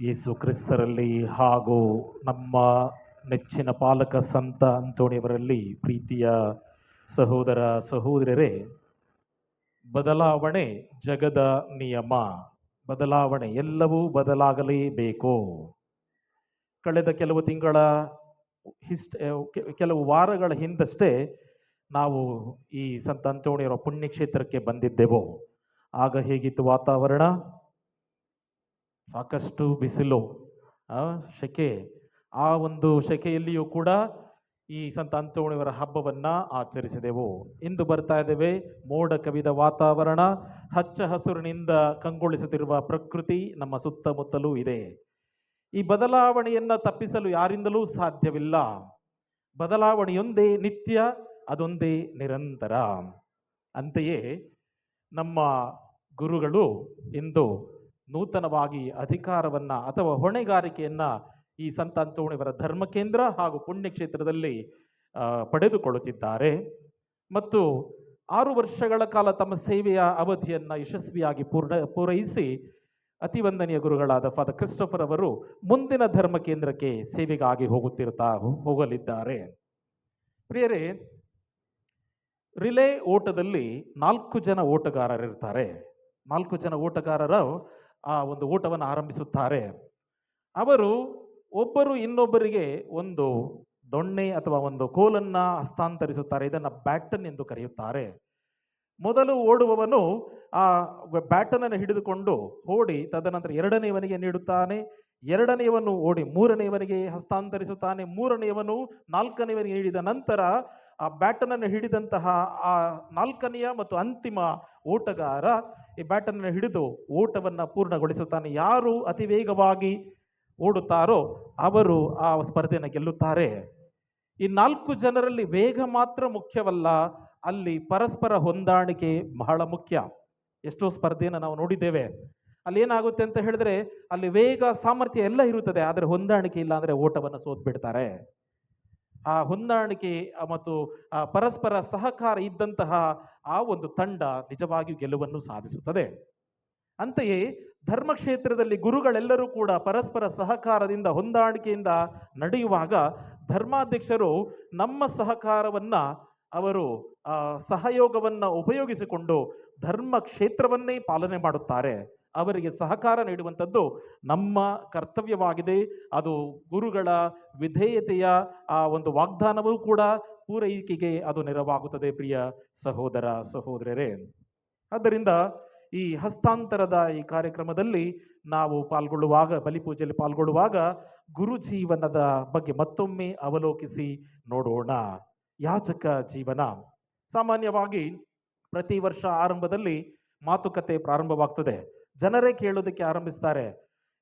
ಯೇಸು ಕ್ರಿಸ್ತರಲ್ಲಿ ಹಾಗೂ ನಮ್ಮ ನೆಚ್ಚಿನ ಪಾಲಕ ಸಂತ ಅಂತೋಣಿಯವರಲ್ಲಿ ಪ್ರೀತಿಯ ಸಹೋದರ ಸಹೋದರರೇ, ಬದಲಾವಣೆ ಜಗದ ನಿಯಮ, ಬದಲಾವಣೆ ಎಲ್ಲವೂ ಬದಲಾಗಲೇಬೇಕು. ಕಳೆದ ಕೆಲವು ತಿಂಗಳ ಹಿಸ್ಟ್ ಕೆಲವು ವಾರಗಳ ಹಿಂದಷ್ಟೇ ನಾವು ಈ ಸಂತ ಅಂತೋಣಿಯವರ ಪುಣ್ಯಕ್ಷೇತ್ರಕ್ಕೆ ಬಂದಿದ್ದೆವು. ಆಗ ಹೇಗಿತ್ತು ವಾತಾವರಣ? ಸಾಕಷ್ಟು ಬಿಸಿಲು. ಶೆಕೆ, ಆ ಒಂದು ಶೆಕೆಯಲ್ಲಿಯೂ ಕೂಡ ಈ ಸಂತ ಅಂತೋಣಿಯವರ ಹಬ್ಬವನ್ನ ಆಚರಿಸಿದೆವು. ಇಂದು ಬರ್ತಾ ಇದ್ದೇವೆ ಮೋಡ ಕವಿದ ವಾತಾವರಣ, ಹಚ್ಚ ಹಸುರಿನಿಂದ ಕಂಗೊಳಿಸುತ್ತಿರುವ ಪ್ರಕೃತಿ ನಮ್ಮ ಸುತ್ತಮುತ್ತಲೂ ಇದೆ. ಈ ಬದಲಾವಣೆಯನ್ನ ತಪ್ಪಿಸಲು ಯಾರಿಂದಲೂ ಸಾಧ್ಯವಿಲ್ಲ. ಬದಲಾವಣೆಯೊಂದೇ ನಿತ್ಯ, ಅದೊಂದೇ ನಿರಂತರ. ಅಂತೆಯೇ ನಮ್ಮ ಗುರುಗಳು ಇಂದು ನೂತನವಾಗಿ ಅಧಿಕಾರವನ್ನ ಅಥವಾ ಹೊಣೆಗಾರಿಕೆಯನ್ನು ಈ ಸಂತ ಅಂತೋಣಿಯವರ ಧರ್ಮಕೇಂದ್ರ ಹಾಗೂ ಪುಣ್ಯಕ್ಷೇತ್ರದಲ್ಲಿ ಪಡೆದುಕೊಳ್ಳುತ್ತಿದ್ದಾರೆ. ಮತ್ತು ಆರು ವರ್ಷಗಳ ಕಾಲ ತಮ್ಮ ಸೇವೆಯ ಅವಧಿಯನ್ನು ಯಶಸ್ವಿಯಾಗಿ ಪೂರ್ಣ, ಪೂರೈಸಿ ಅತಿವಂದನೀಯ ಗುರುಗಳಾದ ಫಾದರ್ ಕ್ರಿಸ್ಟೋಫರ್ ಅವರು ಮುಂದಿನ ಧರ್ಮ ಕೇಂದ್ರಕ್ಕೆ ಸೇವೆಗಾಗಿ ಹೋಗುತ್ತಿರುತ್ತಾ ಹೋಗಲಿದ್ದಾರೆ. ಪ್ರಿಯರೇ, ರಿಲೇ ಓಟದಲ್ಲಿ ನಾಲ್ಕು ಜನ ಓಟಗಾರರಿರ್ತಾರೆ. ನಾಲ್ಕು ಜನ ಓಟಗಾರರು ಆ ಒಂದು ಊಟವನ್ನು ಆರಂಭಿಸುತ್ತಾರೆ. ಅವರು ಒಬ್ಬರು ಇನ್ನೊಬ್ಬರಿಗೆ ಒಂದು ದೊಣ್ಣೆ ಅಥವಾ ಒಂದು ಕೋಲನ್ನ ಹಸ್ತಾಂತರಿಸುತ್ತಾರೆ. ಇದನ್ನು ಬ್ಯಾಟನ್ ಎಂದು ಕರೆಯುತ್ತಾರೆ. ಮೊದಲು ಓಡುವವನು ಆ ಬ್ಯಾಟನನ್ನು ಹಿಡಿದುಕೊಂಡು ಓಡಿ ತದನಂತರ ಎರಡನೆಯವನಿಗೆ ನೀಡುತ್ತಾನೆ. ಎರಡನೆಯವನು ಓಡಿ ಮೂರನೆಯವನಿಗೆ ಹಸ್ತಾಂತರಿಸುತ್ತಾನೆ. ಮೂರನೆಯವನು ನಾಲ್ಕನೆಯವನಿಗೆ ನೀಡಿದ ನಂತರ ಆ ಬ್ಯಾಟನನ್ನು ಹಿಡಿದಂತಹ ಆ ನಾಲ್ಕನೆಯ ಮತ್ತು ಅಂತಿಮ ಓಟಗಾರ ಈ ಬ್ಯಾಟನನ್ನು ಹಿಡಿದು ಓಟವನ್ನು ಪೂರ್ಣಗೊಳಿಸುತ್ತಾನೆ. ಯಾರು ಅತಿ ವೇಗವಾಗಿ ಓಡುತ್ತಾರೋ ಅವರು ಆ ಸ್ಪರ್ಧೆಯನ್ನು ಗೆಲ್ಲುತ್ತಾರೆ. ಈ ನಾಲ್ಕು ಜನರಲ್ಲಿ ವೇಗ ಮಾತ್ರ ಮುಖ್ಯವಲ್ಲ, ಅಲ್ಲಿ ಪರಸ್ಪರ ಹೊಂದಾಣಿಕೆ ಬಹಳ ಮುಖ್ಯ. ಎಷ್ಟೋ ಸ್ಪರ್ಧೆಯನ್ನು ನಾವು ನೋಡಿದ್ದೇವೆ. ಅಲ್ಲಿ ಏನಾಗುತ್ತೆ ಅಂತ ಹೇಳಿದ್ರೆ, ಅಲ್ಲಿ ವೇಗ ಸಾಮರ್ಥ್ಯ ಎಲ್ಲ ಇರುತ್ತದೆ, ಆದರೆ ಹೊಂದಾಣಿಕೆ ಇಲ್ಲ ಅಂದ್ರೆ ಓಟವನ್ನು ಸೋತ್ ಬಿಡ್ತಾರೆ ಆ ಹೊಂದಾಣಿಕೆ ಮತ್ತು ಪರಸ್ಪರ ಸಹಕಾರ ಇದ್ದಂತಹ ಆ ಒಂದು ತಂಡ ನಿಜವಾಗಿಯೂ ಗೆಲುವನ್ನು ಸಾಧಿಸುತ್ತದೆ. ಅಂತೆಯೇ ಧರ್ಮಕ್ಷೇತ್ರದಲ್ಲಿ ಗುರುಗಳೆಲ್ಲರೂ ಕೂಡ ಪರಸ್ಪರ ಸಹಕಾರದಿಂದ, ಹೊಂದಾಣಿಕೆಯಿಂದ ನಡೆಯುವಾಗ ಧರ್ಮಾಧ್ಯಕ್ಷರು ನಮ್ಮ ಸಹಕಾರವನ್ನ ಅವರು ಸಹಯೋಗವನ್ನು ಉಪಯೋಗಿಸಿಕೊಂಡು ಧರ್ಮ ಕ್ಷೇತ್ರವನ್ನೇ ಪಾಲನೆ ಮಾಡುತ್ತಾರೆ. ಅವರಿಗೆ ಸಹಕಾರ ನೀಡುವಂಥದ್ದು ನಮ್ಮ ಕರ್ತವ್ಯವಾಗಿದೆ. ಅದು ಗುರುಗಳ ವಿಧೇಯತೆಯ ಆ ಒಂದು ವಾಗ್ದಾನವೂ ಕೂಡ ಪೂರೈಕೆಗೆ ಅದು ನೆರವಾಗುತ್ತದೆ, ಪ್ರಿಯ ಸಹೋದರ ಸಹೋದರರೇ. ಆದ್ದರಿಂದ ಈ ಹಸ್ತಾಂತರದ ಈ ಕಾರ್ಯಕ್ರಮದಲ್ಲಿ ನಾವು ಪಾಲ್ಗೊಳ್ಳುವಾಗ, ಬಲಿಪೂಜೆಯಲ್ಲಿ ಪಾಲ್ಗೊಳ್ಳುವಾಗ ಗುರು ಜೀವನದ ಬಗ್ಗೆ ಮತ್ತೊಮ್ಮೆ ಅವಲೋಕಿಸಿ ನೋಡೋಣ. ಯಾಚಕ ಜೀವನ. ಸಾಮಾನ್ಯವಾಗಿ ಪ್ರತಿ ವರ್ಷ ಆರಂಭದಲ್ಲಿ ಮಾತುಕತೆ ಪ್ರಾರಂಭವಾಗ್ತದೆ. ಜನರೇ ಕೇಳೋದಕ್ಕೆ ಆರಂಭಿಸ್ತಾರೆ,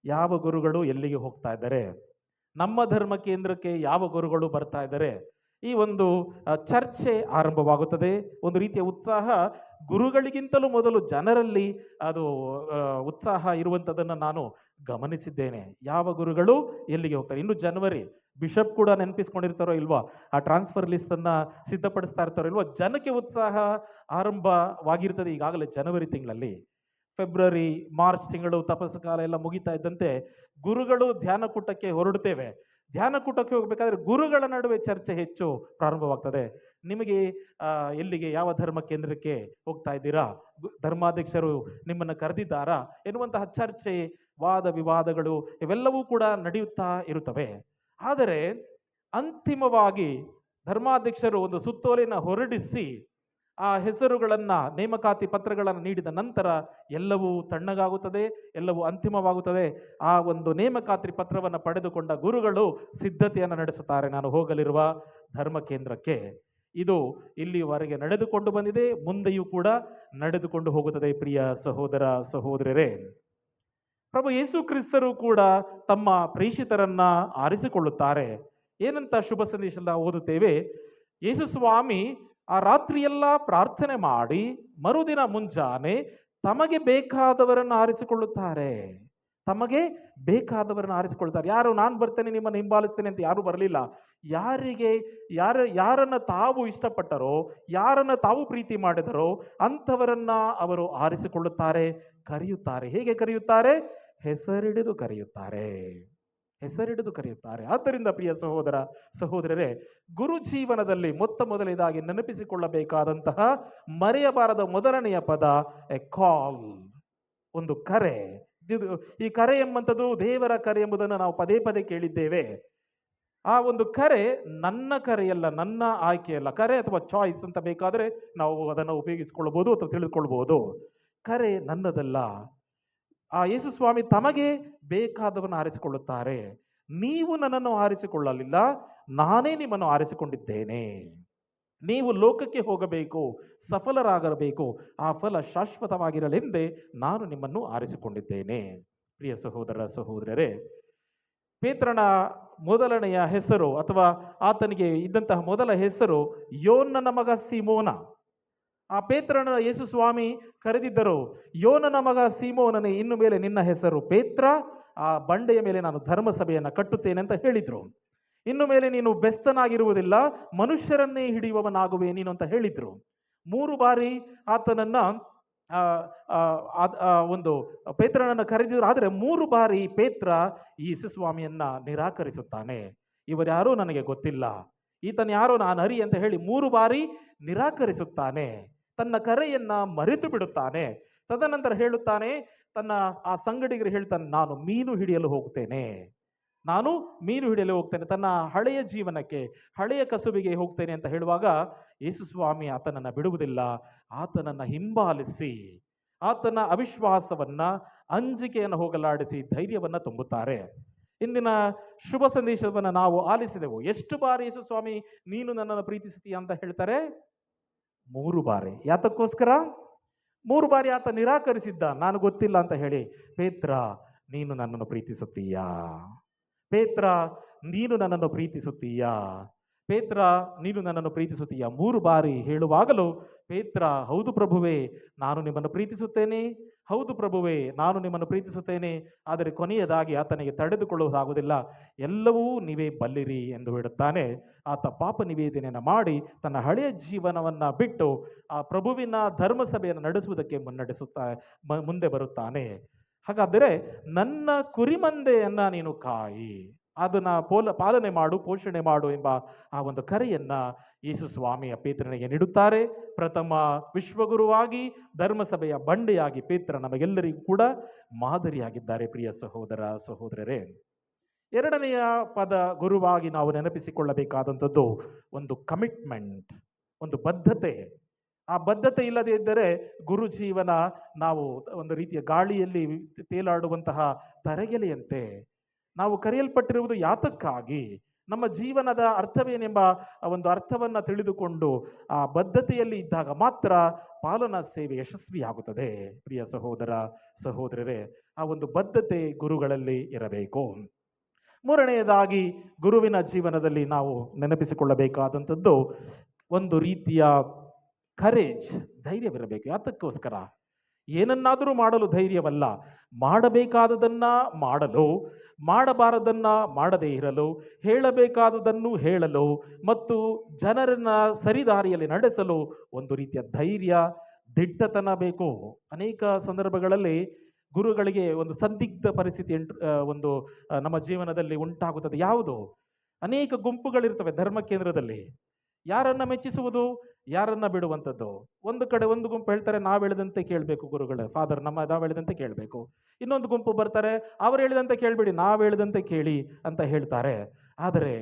ಯಾವ ಗುರುಗಳು ಎಲ್ಲಿಗೆ ಹೋಗ್ತಾ ಇದ್ದಾರೆ? ನಮ್ಮ ಧರ್ಮ ಕೇಂದ್ರಕ್ಕೆ ಯಾವ ಗುರುಗಳು ಬರ್ತಾ ಇದ್ದಾರೆ? ಈ ಒಂದು ಚರ್ಚೆ ಆರಂಭವಾಗುತ್ತದೆ. ಒಂದು ರೀತಿಯ ಉತ್ಸಾಹ, ಗುರುಗಳಿಗಿಂತಲೂ ಮೊದಲು ಜನರಲ್ಲಿ ಅದು ಉತ್ಸಾಹ ಇರುವಂಥದ್ದನ್ನು ನಾನು ಗಮನಿಸಿದ್ದೇನೆ. ಯಾವ ಗುರುಗಳು ಎಲ್ಲಿಗೆ ಹೋಗ್ತಾರೆ? ಇನ್ನು ಜನವರಿ, ಬಿಷಪ್ ಕೂಡ ನೆನಪಿಸ್ಕೊಂಡಿರ್ತಾರೋ ಇಲ್ವಾ? ಆ ಟ್ರಾನ್ಸ್ಫರ್ ಲಿಸ್ಟ್ ಅನ್ನ ಸಿದ್ಧಪಡಿಸ್ತಾ ಇರ್ತಾರೋ ಇಲ್ವಾ? ಜನಕ್ಕೆ ಉತ್ಸಾಹ ಆರಂಭವಾಗಿರ್ತದೆ ಈಗಾಗಲೇ ಜನವರಿ ತಿಂಗಳಲ್ಲಿ. ಫೆಬ್ರವರಿ, ಮಾರ್ಚ್ ತಿಂಗಳು ತಪಸ್ಸು ಕಾಲ ಎಲ್ಲ ಮುಗಿತಾ ಇದ್ದಂತೆ ಗುರುಗಳು ಧ್ಯಾನಕೂಟಕ್ಕೆ ಹೊರಡುತ್ತೇವೆ. ಧ್ಯಾನಕೂಟಕ್ಕೆ ಹೋಗಬೇಕಾದ್ರೆ ಗುರುಗಳ ನಡುವೆ ಚರ್ಚೆ ಹೆಚ್ಚು ಪ್ರಾರಂಭವಾಗ್ತದೆ. ನಿಮಗೆ ಎಲ್ಲಿಗೆ, ಯಾವ ಧರ್ಮ ಕೇಂದ್ರಕ್ಕೆ ಹೋಗ್ತಾ ಇದ್ದೀರಾ? ಧರ್ಮಾಧ್ಯಕ್ಷರು ನಿಮ್ಮನ್ನು ಕರೆದಿದ್ದಾರಾ? ಎನ್ನುವಂತಹ ಚರ್ಚೆ, ವಾದ ವಿವಾದಗಳು ಇವೆಲ್ಲವೂ ಕೂಡ ನಡೆಯುತ್ತಾ ಇರುತ್ತವೆ. ಆದರೆ ಅಂತಿಮವಾಗಿ ಧರ್ಮಾಧ್ಯಕ್ಷರು ಒಂದು ಸುತ್ತೋಲಿನ ಹೊರಡಿಸಿ ಆ ಹೆಸರುಗಳನ್ನು ನೇಮಕಾತಿ ಪತ್ರಗಳನ್ನು ನೀಡಿದ ನಂತರ ಎಲ್ಲವೂ ತಣ್ಣಗಾಗುತ್ತದೆ, ಎಲ್ಲವೂ ಅಂತಿಮವಾಗುತ್ತದೆ. ಆ ಒಂದು ನೇಮಕಾತಿ ಪತ್ರವನ್ನು ಪಡೆದುಕೊಂಡ ಗುರುಗಳು ಸಿದ್ಧತೆಯನ್ನು ನಡೆಸುತ್ತಾರೆ. ನಾನು ಹೋಗಲಿರುವ ಧರ್ಮ ಕೇಂದ್ರಕ್ಕೆ ಇದು ಇಲ್ಲಿವರೆಗೆ ನಡೆದುಕೊಂಡು ಬಂದಿದೆ, ಮುಂದೆಯೂ ಕೂಡ ನಡೆದುಕೊಂಡು ಹೋಗುತ್ತದೆ, ಪ್ರಿಯ ಸಹೋದರ ಸಹೋದರರೇ. ಪ್ರಭು ಯೇಸು ಕ್ರಿಸ್ತರು ಕೂಡ ತಮ್ಮ ಪ್ರೇಷಿತರನ್ನ ಆರಿಸಿಕೊಳ್ಳುತ್ತಾರೆ. ಏನಂತ ಶುಭ ಸಂದೇಶ ಓದುತ್ತೇವೆ? ಯೇಸು ಸ್ವಾಮಿ ಆ ರಾತ್ರಿಯೆಲ್ಲ ಪ್ರಾರ್ಥನೆ ಮಾಡಿ ಮರುದಿನ ಮುಂಜಾನೆ ತಮಗೆ ಬೇಕಾದವರನ್ನು ಆರಿಸಿಕೊಳ್ಳುತ್ತಾರೆ. ತಮಗೆ ಬೇಕಾದವರನ್ನು ಆರಿಸಿಕೊಳ್ತಾರೆ ಯಾರು, ನಾನು ಬರ್ತೇನೆ, ನಿಮ್ಮನ್ನು ಹಿಂಬಾಲಿಸ್ತೇನೆ ಅಂತ ಯಾರು ಬರಲಿಲ್ಲ. ಯಾರಿಗೆ, ಯಾರ, ಯಾರನ್ನ ತಾವು ಇಷ್ಟಪಟ್ಟರೋ, ಯಾರನ್ನ ತಾವು ಪ್ರೀತಿ ಮಾಡಿದರೋ ಅಂಥವರನ್ನ ಅವರು ಆರಿಸಿಕೊಳ್ಳುತ್ತಾರೆ, ಕರೆಯುತ್ತಾರೆ. ಹೇಗೆ ಕರೆಯುತ್ತಾರೆ? ಹೆಸರಿಡಿದು ಕರೆಯುತ್ತಾರೆ. ಹೆಸರಿಡಿದು ಕರೆಯುತ್ತಾರೆ. ಆದ್ದರಿಂದ ಪ್ರಿಯ ಸಹೋದರ, ಸಹೋದರರೇ ಗುರು ಜೀವನದಲ್ಲಿ ಮೊತ್ತ ಮೊದಲನೇದಾಗಿ ನೆನಪಿಸಿಕೊಳ್ಳಬೇಕಾದಂತಹ ಮರೆಯಬಾರದ ಮೊದಲನೆಯ ಪದ ಎ ಕಾಲ್ ಒಂದು ಕರೆ. ಈ ಕರೆ ಎಂಬಂಥದ್ದು ದೇವರ ಕರೆ ಎಂಬುದನ್ನು ನಾವು ಪದೇ ಪದೇ ಕೇಳಿದ್ದೇವೆ. ಆ ಒಂದು ಕರೆ ನನ್ನ ಕರೆಯಲ್ಲ, ನನ್ನ ಆಯ್ಕೆಯಲ್ಲ. ಕರೆ ಅಥವಾ ಚಾಯ್ಸ್ ಅಂತ ಬೇಕಾದರೆ ನಾವು ಅದನ್ನು ಉಪಯೋಗಿಸಿಕೊಳ್ಳಬಹುದು ಅಥವಾ ತಿಳಿದುಕೊಳ್ಬಹುದು ಕರೆ ನನ್ನದಲ್ಲ. ಆ ಯೇಸು ಸ್ವಾಮಿ ತಮಗೆ ಬೇಕಾದವನ್ನು ಆರಿಸಿಕೊಳ್ಳುತ್ತಾರೆ. ನೀವು ನನ್ನನ್ನು ಆರಿಸಿಕೊಳ್ಳಲಿಲ್ಲ, ನಾನೇ ನಿಮ್ಮನ್ನು ಆರಿಸಿಕೊಂಡಿದ್ದೇನೆ. ನೀವು ಲೋಕಕ್ಕೆ ಹೋಗಬೇಕು, ಸಫಲರಾಗಬೇಕು, ಆ ಫಲ ಶಾಶ್ವತವಾಗಿರಲೆಂದೇ ನಾನು ನಿಮ್ಮನ್ನು ಆರಿಸಿಕೊಂಡಿದ್ದೇನೆ. ಪ್ರಿಯ ಸಹೋದರ ಸಹೋದರರೇ, ಪೇತ್ರನ ಮೊದಲನೆಯ ಹೆಸರು ಅಥವಾ ಆತನಿಗೆ ಇದ್ದಂತಹ ಮೊದಲ ಹೆಸರು ಯೋನನ ಮಗ ಸಿಮೋನ. ಆ ಪೇತ್ರನ ಯೇಸು ಸ್ವಾಮಿ ಕರೆದಿದ್ದರು, ಯೋನನ ಮಗ ಸೀಮೋನನೇ, ಇನ್ನು ಮೇಲೆ ನಿನ್ನ ಹೆಸರು ಪೇತ್ರ, ಆ ಬಂಡೆಯ ಮೇಲೆ ನಾನು ಧರ್ಮಸಭೆಯನ್ನು ಕಟ್ಟುತ್ತೇನೆ ಅಂತ ಹೇಳಿದರು. ಇನ್ನು ಮೇಲೆ ನೀನು ಬೆಸ್ತನಾಗಿರುವುದಿಲ್ಲ, ಮನುಷ್ಯರನ್ನೇ ಹಿಡಿಯುವವನಾಗುವೆ ನೀನು ಅಂತ ಹೇಳಿದರು. ಮೂರು ಬಾರಿ ಆತನನ್ನ ಒಂದು ಪೇತ್ರನನ್ನು ಕರೆದಿದ್ರು. ಆದರೆ ಮೂರು ಬಾರಿ ಪೇತ್ರ ಈ ಯೇಸುಸ್ವಾಮಿಯನ್ನ ನಿರಾಕರಿಸುತ್ತಾನೆ. ಇವರ್ಯಾರೂ ನನಗೆ ಗೊತ್ತಿಲ್ಲ. ಈತನ ಯಾರೋ ನಾನು ಹರಿ ಅಂತ ಹೇಳಿ ಮೂರು ಬಾರಿ ನಿರಾಕರಿಸುತ್ತಾನೆ. ತನ್ನ ಕರೆಯನ್ನ ಮರೆತು ಬಿಡುತ್ತಾನೆ. ತದನಂತರ ಹೇಳುತ್ತಾನೆ, ತನ್ನ ಆ ಸಂಗಡಿಗರು ಹೇಳ್ತಾನೆ, ನಾನು ಮೀನು ಹಿಡಿಯಲು ಹೋಗ್ತೇನೆ. ನಾನು ಮೀನು ಹಿಡಿಯಲು ಹೋಗ್ತೇನೆ. ತನ್ನ ಹಳೆಯ ಜೀವನಕ್ಕೆ, ಹಳೆಯ ಕಸುಬಿಗೆ ಹೋಗ್ತೇನೆ ಅಂತ ಹೇಳುವಾಗ ಯೇಸು ಸ್ವಾಮಿ ಆತನನ್ನ ಬಿಡುವುದಿಲ್ಲ. ಆತನನ್ನ ಹಿಂಬಾಲಿಸಿ, ಆತನ ಅವಿಶ್ವಾಸವನ್ನ, ಅಂಜಿಕೆಯನ್ನು ಹೋಗಲಾಡಿಸಿ, ಧೈರ್ಯವನ್ನ ತುಂಬುತ್ತಾರೆ. ಇಂದಿನ ಶುಭ ಸಂದೇಶವನ್ನು ನಾವು ಆಲಿಸಿದೆವು. ಎಷ್ಟು ಬಾರಿ ಯೇಸು ಸ್ವಾಮಿ, ನೀನು ನನ್ನನ್ನು ಪ್ರೀತಿಸುತ್ತೀಯ? ಅಂತ ಹೇಳ್ತಾರೆ. ಮೂರು ಬಾರಿ. ಯಾತಕ್ಕೋಸ್ಕರ? ಮೂರು ಬಾರಿ ಆತ ನಿರಾಕರಿಸಿದ್ದ. ನಾನು ಗೊತ್ತಿಲ್ಲ ಅಂತ ಹೇಳಿ, ಪೇತ್ರ, ನೀನು ನನ್ನನ್ನು ಪ್ರೀತಿಸುತ್ತೀಯಾ? ಪೇತ್ರ, ನೀನು ನನ್ನನ್ನು ಪ್ರೀತಿಸುತ್ತೀಯಾ? ಪೇತ್ರ, ನೀನು ನನ್ನನ್ನು ಪ್ರೀತಿಸುತ್ತೀಯ? ಮೂರು ಬಾರಿ ಹೇಳುವಾಗಲೂ, ಪೇತ್ರ, ಹೌದು ಪ್ರಭುವೇ, ನಾನು ನಿಮ್ಮನ್ನು ಪ್ರೀತಿಸುತ್ತೇನೆ. ಹೌದು ಪ್ರಭುವೇ, ನಾನು ನಿಮ್ಮನ್ನು ಪ್ರೀತಿಸುತ್ತೇನೆ. ಆದರೆ ಕೊನೆಯದಾಗಿ ಆತನಿಗೆ ತಡೆದುಕೊಳ್ಳುವುದಾಗುವುದಿಲ್ಲ. ಎಲ್ಲವೂ ನೀವೇ ಬಲ್ಲಿರಿ ಎಂದು ಹೇಳುತ್ತಾನೆ. ಆತ ಪಾಪ ನಿವೇದನೆಯನ್ನು ಮಾಡಿ ತನ್ನ ಹಳೆಯ ಜೀವನವನ್ನು ಬಿಟ್ಟು, ಆ ಪ್ರಭುವಿನ ಧರ್ಮಸಭೆಯನ್ನು ನಡೆಸುವುದಕ್ಕೆ ಮುನ್ನಡೆಸುತ್ತಾ ಮುಂದೆ ಬರುತ್ತಾನೆ. ಹಾಗಾದರೆ ನನ್ನ ಕುರಿಮಂದೆಯನ್ನು ನೀನು ಕಾಯಿ. ಅದನ್ನ ಪೋಲ, ಪಾಲನೆ ಮಾಡು, ಪೋಷಣೆ ಮಾಡು ಎಂಬ ಆ ಒಂದು ಕರೆಯನ್ನ ಯೇಸು ಸ್ವಾಮಿಯ ಪೇತ್ರನಿಗೆ ನೀಡುತ್ತಾರೆ. ಪ್ರಥಮ ವಿಶ್ವಗುರುವಾಗಿ, ಧರ್ಮಸಭೆಯ ಬಂಡೆಯಾಗಿ ಪೇತ್ರ ನಮಗೆಲ್ಲರಿಗೂ ಕೂಡ ಮಾದರಿಯಾಗಿದ್ದಾರೆ ಪ್ರಿಯ ಸಹೋದರ, ಸಹೋದರರೇ. ಎರಡನೆಯ ಪದ ಗುರುವಾಗಿ ನಾವು ನೆನಪಿಸಿಕೊಳ್ಳಬೇಕಾದಂಥದ್ದು ಒಂದು ಕಮಿಟ್ಮೆಂಟ್ ಒಂದು ಬದ್ಧತೆ. ಆ ಬದ್ಧತೆ ಇಲ್ಲದೇ ಇದ್ದರೆ ಗುರು ಜೀವನ ನಾವು ಒಂದು ರೀತಿಯ ಗಾಳಿಯಲ್ಲಿ ತೇಲಾಡುವಂತಹ ತರಗೆಲೆಯಂತೆ ನಾವು ಕರೆಯಲ್ಪಟ್ಟಿರುವುದು ಯಾತಕ್ಕಾಗಿ? ನಮ್ಮ ಜೀವನದ ಅರ್ಥವೇನೆಂಬ ಒಂದು ಅರ್ಥವನ್ನ ತಿಳಿದುಕೊಂಡು ಆ ಬದ್ಧತೆಯಲ್ಲಿ ಇದ್ದಾಗ ಮಾತ್ರ ಪಾಲನಾ ಸೇವೆ ಯಶಸ್ವಿಯಾಗುತ್ತದೆ. ಪ್ರಿಯ ಸಹೋದರ, ಸಹೋದರರೇ, ಆ ಒಂದು ಬದ್ಧತೆ ಗುರುಗಳಲ್ಲಿ ಇರಬೇಕು. ಮೂರನೆಯದಾಗಿ, ಗುರುವಿನ ಜೀವನದಲ್ಲಿ ನಾವು ನೆನಪಿಸಿಕೊಳ್ಳಬೇಕಾದಂಥದ್ದು ಒಂದು ರೀತಿಯ ಕರೇಜ್ ಧೈರ್ಯವಿರಬೇಕು. ಯಾತಕ್ಕೋಸ್ಕರ? ಏನನ್ನಾದರೂ ಮಾಡಲು ಧೈರ್ಯವಲ್ಲ. ಮಾಡಬೇಕಾದದನ್ನ ಮಾಡಲು, ಮಾಡಬಾರದನ್ನ ಮಾಡದೇ ಇರಲು, ಹೇಳಬೇಕಾದದನ್ನು ಹೇಳಲು ಮತ್ತು ಜನರನ್ನ ಸರಿದಾರಿಯಲ್ಲಿ ನಡೆಸಲು ಒಂದು ರೀತಿಯ ಧೈರ್ಯ, ದಿಟ್ಟತನ ಬೇಕು. ಅನೇಕ ಸಂದರ್ಭಗಳಲ್ಲಿ ಗುರುಗಳಿಗೆ ಒಂದು ಸಂದಿಗ್ಧ ಪರಿಸ್ಥಿತಿ ಒಂದು ನಮ್ಮ ಜೀವನದಲ್ಲಿ ಉಂಟಾಗುತ್ತದೆ. ಯಾವುದು? ಅನೇಕ ಗುಂಪುಗಳಿರ್ತವೆ ಧರ್ಮ ಕೇಂದ್ರದಲ್ಲಿ. ಯಾರನ್ನ ಮೆಚ್ಚಿಸುವುದು, ಯಾರನ್ನ ಬಿಡುವಂಥದ್ದು? ಒಂದು ಕಡೆ ಒಂದು ಗುಂಪು ಹೇಳ್ತಾರೆ, ನಾವು ಹೇಳಿದಂತೆ ಕೇಳಬೇಕು ಗುರುಗಳೇ ಫಾದರ್ ನಮ್ಮ ನಾವು ಹೇಳಿದಂತೆ ಕೇಳಬೇಕು. ಇನ್ನೊಂದು ಗುಂಪು ಬರ್ತಾರೆ, ಅವರು ಹೇಳಿದಂತೆ ಕೇಳಬೇಡಿ, ನಾವು ಹೇಳಿದಂತೆ ಕೇಳಿ ಅಂತ ಹೇಳ್ತಾರೆ. ಆದರೆ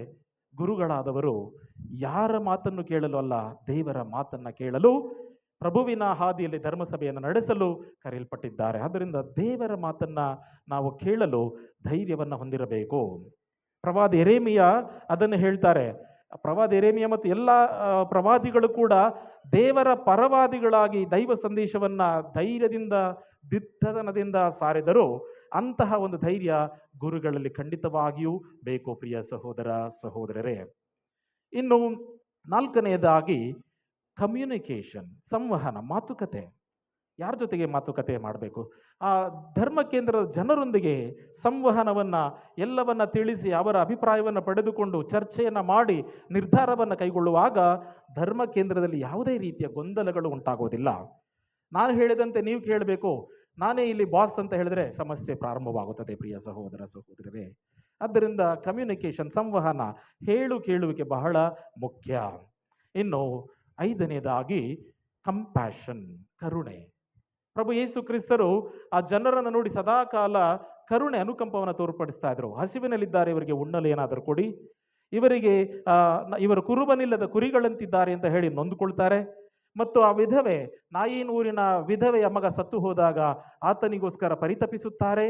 ಗುರುಗಳಾದವರು ಯಾರ ಮಾತನ್ನು ಕೇಳಲು ಅಲ್ಲ, ದೇವರ ಮಾತನ್ನು ಕೇಳಲು ಪ್ರಭುವಿನ ಹಾದಿಯಲ್ಲಿ ಧರ್ಮಸಭೆಯನ್ನು ನಡೆಸಲು ಕರೆಯಲ್ಪಟ್ಟಿದ್ದಾರೆ. ಆದ್ದರಿಂದ ದೇವರ ಮಾತನ್ನು ನಾವು ಕೇಳಲು ಧೈರ್ಯವನ್ನು ಹೊಂದಿರಬೇಕು. ಪ್ರವಾದ ಎರೇಮಿಯ ಅದನ್ನು ಹೇಳ್ತಾರೆ ಪ್ರವಾದಿ ಎರೇಮಿಯ ಮತ್ತು ಎಲ್ಲ ಪ್ರವಾದಿಗಳು ಕೂಡ ದೇವರ ಪರವಾದಿಗಳಾಗಿ ದೈವ ಸಂದೇಶವನ್ನ ಧೈರ್ಯದಿಂದ ದಿಟ್ಟತನದಿಂದ ಸಾರಿದರು. ಅಂತಹ ಒಂದು ಧೈರ್ಯ ಗುರುಗಳಲ್ಲಿ ಖಂಡಿತವಾಗಿಯೂ ಬೇಕು ಪ್ರಿಯ ಸಹೋದರ, ಸಹೋದರರೇ. ಇನ್ನು ನಾಲ್ಕನೆಯದಾಗಿ ಕಮ್ಯುನಿಕೇಷನ್ ಸಂವಹನ, ಮಾತುಕತೆ. ಯಾರ ಜೊತೆಗೆ ಮಾತುಕತೆ ಮಾಡಬೇಕು? ಆ ಧರ್ಮ ಕೇಂದ್ರದ ಜನರೊಂದಿಗೆ ಸಂವಹನವನ್ನು, ಎಲ್ಲವನ್ನ ತಿಳಿಸಿ ಅವರ ಅಭಿಪ್ರಾಯವನ್ನು ಪಡೆದುಕೊಂಡು ಚರ್ಚೆಯನ್ನು ಮಾಡಿ ನಿರ್ಧಾರವನ್ನು ಕೈಗೊಳ್ಳುವಾಗ ಧರ್ಮ ಕೇಂದ್ರದಲ್ಲಿ ಯಾವುದೇ ರೀತಿಯ ಗೊಂದಲಗಳು ಉಂಟಾಗೋದಿಲ್ಲ. ನಾನು ಹೇಳಿದಂತೆ ನೀವು ಕೇಳಬೇಕು. ನಾನೇ ಇಲ್ಲಿ ಬಾಸ್ ಅಂತ ಹೇಳಿದ್ರೆ ಸಮಸ್ಯೆ ಪ್ರಾರಂಭವಾಗುತ್ತದೆ ಪ್ರಿಯ ಸಹೋದರ ಸಹೋದರರೇ. ಆದ್ದರಿಂದ ಕಮ್ಯುನಿಕೇಷನ್ ಸಂವಹನ, ಹೇಳು ಕೇಳುವಿಕೆ ಬಹಳ ಮುಖ್ಯ. ಇನ್ನು ಐದನೇದಾಗಿ ಕಂಪ್ಯಾಷನ್ ಕರುಣೆ. ಪ್ರಭು ಯೇಸು ಕ್ರಿಸ್ತರು ಆ ಜನರನ್ನು ನೋಡಿ ಸದಾಕಾಲ ಕರುಣೆ ಅನುಕಂಪವನ್ನು ತೋರ್ಪಡಿಸ್ತಾ ಇದ್ರು. ಹಸಿವಿನಲ್ಲಿದ್ದಾರೆ, ಇವರಿಗೆ ಉಣ್ಣಲು ಏನಾದರೂ ಕೊಡಿ. ಇವರಿಗೆ ಇವರು ಕುರುಬನಿಲ್ಲದ ಕುರಿಗಳಂತಿದ್ದಾರೆ ಅಂತ ಹೇಳಿ ನೊಂದುಕೊಳ್ತಾರೆ. ಮತ್ತು ಆ ವಿಧವೆ, ನಾಯಿನೂರಿನ ವಿಧವೆಯ ಮಗ ಸತ್ತು ಹೋದಾಗ ಆತನಿಗೋಸ್ಕರ ಪರಿತಪಿಸುತ್ತಾರೆ.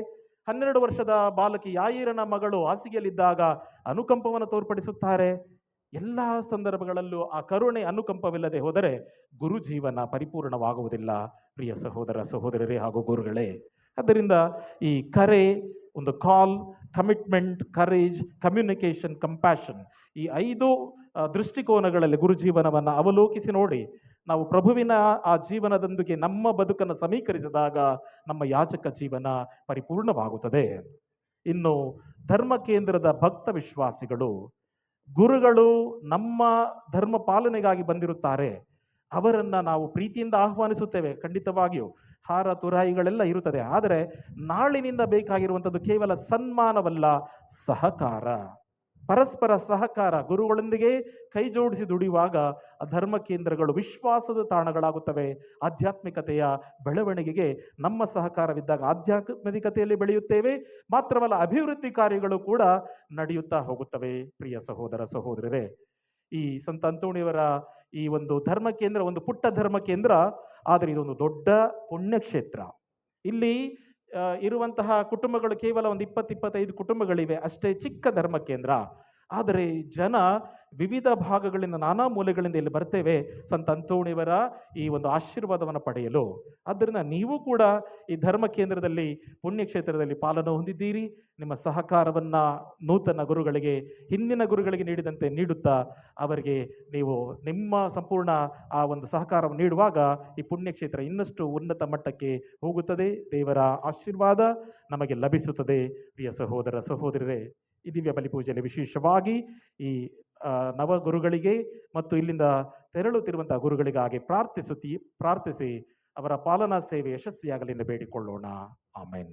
ಹನ್ನೆರಡು ವರ್ಷದ ಬಾಲಕಿ ಯಾಯಿರನ ಮಗಳು ಹಾಸಿಗೆಯಲ್ಲಿದ್ದಾಗ ಅನುಕಂಪವನ್ನು ತೋರ್ಪಡಿಸುತ್ತಾರೆ. ಎಲ್ಲ ಸಂದರ್ಭಗಳಲ್ಲೂ ಆ ಕರುಣೆ ಅನುಕಂಪವಿಲ್ಲದೆ ಹೋದರೆ ಗುರು ಜೀವನ ಪರಿಪೂರ್ಣವಾಗುವುದಿಲ್ಲ. ಪ್ರಿಯ ಸಹೋದರ ಸಹೋದರರೇ ಹಾಗೂ ಗುರುಗಳೇ, ಆದ್ದರಿಂದ ಈ ಕರೆ, ಒಂದು call, commitment, courage, communication, compassion ಈ ಐದು ದೃಷ್ಟಿಕೋನಗಳಲ್ಲಿ ಗುರು ಜೀವನವನ್ನು ಅವಲೋಕಿಸಿ ನೋಡಿ. ನಾವು ಪ್ರಭುವಿನ ಆ ಜೀವನದೊಂದಿಗೆ ನಮ್ಮ ಬದುಕನ್ನು ಸಮೀಕರಿಸಿದಾಗ ನಮ್ಮ ಯಾಚಕ ಜೀವನ ಪರಿಪೂರ್ಣವಾಗುತ್ತದೆ. ಇನ್ನು ಧರ್ಮ ಕೇಂದ್ರದ ಭಕ್ತ ವಿಶ್ವಾಸಿಗಳು ಗುರುಗಳು ನಮ್ಮ ಧರ್ಮ ಪಾಲನೆಗಾಗಿ ಬಂದಿರುತ್ತಾರೆ. ಅವರನ್ನ ನಾವು ಪ್ರೀತಿಯಿಂದ ಆಹ್ವಾನಿಸುತ್ತೇವೆ. ಖಂಡಿತವಾಗಿಯೂ ಹಾರ ತುರಾಯಿಗಳೆಲ್ಲ ಇರುತ್ತದೆ. ಆದರೆ ನಾಳಿನಿಂದ ಬೇಕಾಗಿರುವಂಥದ್ದು ಕೇವಲ ಸನ್ಮಾನವಲ್ಲ, ಸಹಕಾರ. ಪರಸ್ಪರ ಸಹಕಾರ ಗುರುಗಳೊಂದಿಗೆ ಕೈ ಜೋಡಿಸಿ ದುಡಿಯುವಾಗ ಧರ್ಮ ಕೇಂದ್ರಗಳು ವಿಶ್ವಾಸದ ತಾಣಗಳಾಗುತ್ತವೆ. ಆಧ್ಯಾತ್ಮಿಕತೆಯ ಬೆಳವಣಿಗೆಗೆ ನಮ್ಮ ಸಹಕಾರವಿದ್ದಾಗ ಆಧ್ಯಾತ್ಮಿಕತೆಯಲ್ಲಿ ಬೆಳೆಯುತ್ತೇವೆ. ಮಾತ್ರವಲ್ಲ ಅಭಿವೃದ್ಧಿ ಕಾರ್ಯಗಳು ಕೂಡ ನಡೆಯುತ್ತಾ ಹೋಗುತ್ತವೆ. ಪ್ರಿಯ ಸಹೋದರ ಸಹೋದರರೇ, ಈ ಸಂತ ಅಂತೋಣಿಯವರ ಈ ಒಂದು ಧರ್ಮ ಕೇಂದ್ರ, ಒಂದು ಪುಟ್ಟ ಧರ್ಮ ಕೇಂದ್ರ, ಆದರೆ ಇದೊಂದು ದೊಡ್ಡ ಪುಣ್ಯಕ್ಷೇತ್ರ. ಇಲ್ಲಿ ಇರುವಂತಹ ಕುಟುಂಬಗಳು ಕೇವಲ ಒಂದು ಇಪ್ಪತ್ತು ಇಪ್ಪತ್ತೈದು ಕುಟುಂಬಗಳಿವೆ. ಅಷ್ಟೇ ಚಿಕ್ಕ ಧರ್ಮ ಕೇಂದ್ರ ಆದರೆ ಜನ ವಿವಿಧ ಭಾಗಗಳಿಂದ ನಾನಾ ಮೂಲೆಗಳಿಂದ ಇಲ್ಲಿ ಬರ್ತೇವೆ. ಸಂತ ಅಂತೋಣಿಯವರ ಈ ಒಂದು ಆಶೀರ್ವಾದವನ್ನು ಪಡೆಯಲು. ಆದ್ದರಿಂದ ನೀವು ಕೂಡ ಈ ಧರ್ಮ ಕೇಂದ್ರದಲ್ಲಿ, ಪುಣ್ಯಕ್ಷೇತ್ರದಲ್ಲಿ ಪಾಲನೆ ಹೊಂದಿದ್ದೀರಿ. ನಿಮ್ಮ ಸಹಕಾರವನ್ನ ನೂತನ ಗುರುಗಳಿಗೆ, ಹಿಂದಿನ ಗುರುಗಳಿಗೆ ನೀಡಿದಂತೆ ನೀಡುತ್ತಾ ಅವರಿಗೆ ನೀವು ನಿಮ್ಮ ಸಂಪೂರ್ಣ ಆ ಒಂದು ಸಹಕಾರವನ್ನು ನೀಡುವಾಗ ಈ ಪುಣ್ಯಕ್ಷೇತ್ರ ಇನ್ನಷ್ಟು ಉನ್ನತ ಮಟ್ಟಕ್ಕೆ ಹೋಗುತ್ತದೆ. ದೇವರ ಆಶೀರ್ವಾದ ನಮಗೆ ಲಭಿಸುತ್ತದೆ. ಪ್ರಿಯ ಸಹೋದರ ಸಹೋದರರೇ ಈ ದಿವ್ಯ ಬಲಿಪೂಜೆಯಲ್ಲಿ ವಿಶೇಷವಾಗಿ ಈ ನವ ಗುರುಗಳಿಗೆ ಮತ್ತು ಇಲ್ಲಿಂದ ತೆರಳುತ್ತಿರುವಂತಹ ಗುರುಗಳಿಗಾಗಿ ಪ್ರಾರ್ಥಿಸುತ್ತಿ, ಪ್ರಾರ್ಥಿಸಿ ಅವರ ಪಾಲನಾ ಸೇವೆ ಯಶಸ್ವಿಯಾಗಲಿ ಎಂದು ಬೇಡಿಕೊಳ್ಳೋಣ. ಆಮೆನ್.